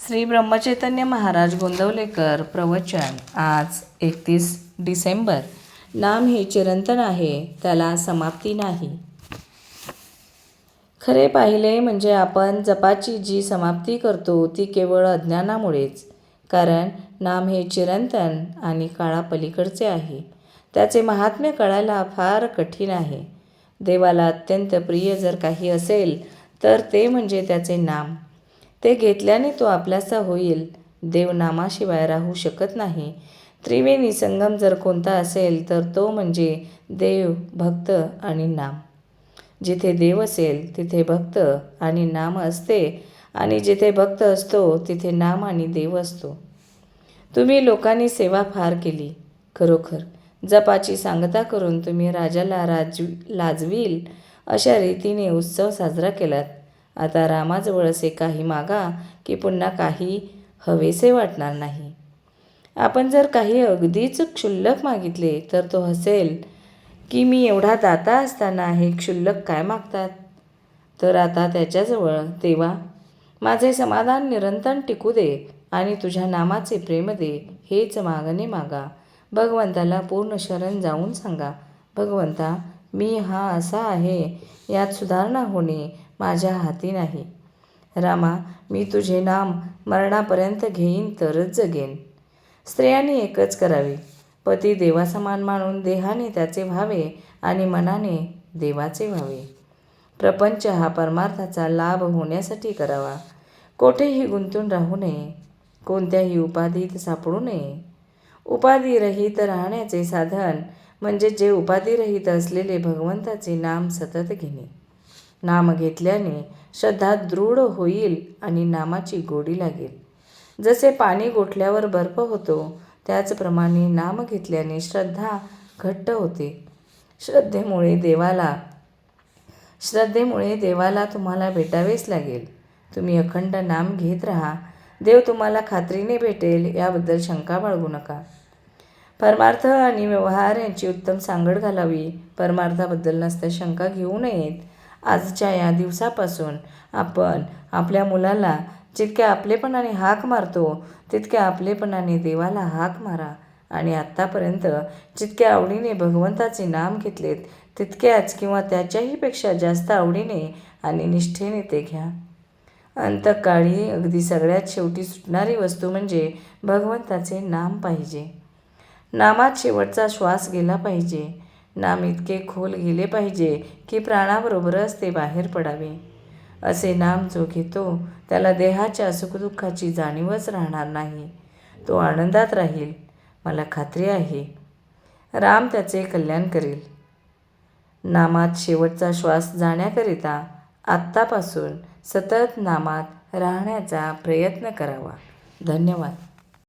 श्री ब्रह्मचैतन्य महाराज गोंदवलेकर प्रवचन आज एकतीस डिसेंबर. नाम हे चिरंतन आहे त्याला समाप्ती नाही. खरे पाहिले म्हणजे आपण जपाची जी समाप्ती करतो ती केवळ अज्ञानामुळेच. कारण नाम हे चिरंतन आणि काळापलीकडचे आहे. त्याचे महात्म्य कळायला फार कठीण आहे. देवाला अत्यंत प्रिय जर काही असेल तर ते म्हणजे त्याचे नाम. ते घेतल्याने तो आपल्याचा होईल. देव नामाशिवाय राहू शकत नाही. त्रिवेणी संगम जर कोणता असेल तर तो म्हणजे देव भक्त आणि नाम. जिथे देव असेल तिथे भक्त आणि नाम असते आणि जिथे भक्त असतो तिथे नाम आणि देव असतो. तुम्ही लोकांनी सेवा फार केली. खरोखर जपाची सांगता करून तुम्ही राजाला राज लाजवील अशा रीतीने उत्सव साजरा केलात. आता रामाजवळ असे काही मागा की पुन्हा काही हवेसे वाटणार नाही. आपण जर काही अगदीच क्षुल्लक मागितले तर तो हसेल की मी एवढा दाता असताना हे क्षुल्लक काय मागतात? तर आता त्याच्याजवळ तेव्हा माझे समाधान निरंतर टिकू दे आणि तुझ्या नामाचे प्रेम दे हेच मागणे मागा. भगवंताला पूर्ण शरण जाऊन सांगा भगवंता मी हा असा आहे यात सुधारणा होणे माझ्या हाती नाही. रामा मी तुझे नाम मरणापर्यंत घेईन तरच जगेन. स्त्रियांनी एकच करावे. पती देवासमान मानून देहाने त्याचे व्हावे आणि मनाने देवाचे व्हावे. प्रपंच हा परमार्थाचा लाभ होण्यासाठी करावा. कोठेही गुंतून राहू नये. कोणत्याही उपाधीत सापडू नये. उपाधिरहित राहण्याचे साधन म्हणजे जे उपाधिरहित असलेले भगवंताचे नाम सतत घेणे. नाम घेतल्याने श्रद्धा दृढ होईल आणि नामाची गोडी लागेल. जसे पाणी गोठल्यावर बर्फ होतो त्याचप्रमाणे नाम घेतल्याने श्रद्धा घट्ट होते. श्रद्धेमुळे देवाला श्रद्धेमुळे देवाला तुम्हाला भेटावेच लागेल. तुम्ही अखंड नाम घेत राहा. देव तुम्हाला खात्रीने भेटेल याबद्दल शंका बाळगू नका. परमार्थ आणि व्यवहार यांची उत्तम सांगड घालावी. परमार्थाबद्दल नसत्या शंका घेऊ नयेत. आजच्या या दिवसापासून आपण आपल्या मुलाला जितक्या आपलेपणाने हाक मारतो तितक्या आपलेपणाने देवाला हाक मारा. आणि आत्तापर्यंत जितक्या आवडीने भगवंताचे नाम घेतलेत तितक्याच किंवा त्याच्याहीपेक्षा जास्त आवडीने आणि निष्ठेने ते घ्या. अंतकाळी अगदी सगळ्यात शेवटी सुटणारी वस्तू म्हणजे भगवंताचे नाम पाहिजे. नामात शेवटचा श्वास गेला पाहिजे. नाम इतके खोल गेले पाहिजे की प्राणाबरोबरच ते बाहेर पडावे. असे नाम जो घेतो त्याला देहाच्या सुखदुःखाची जाणीवच राहणार नाही. तो आनंदात राहील. मला खात्री आहे. राम त्याचे कल्याण करेल. नामात शेवटचा श्वास जाण्याकरिता आत्तापासून सतत नामात राहण्याचा प्रयत्न करावा. धन्यवाद.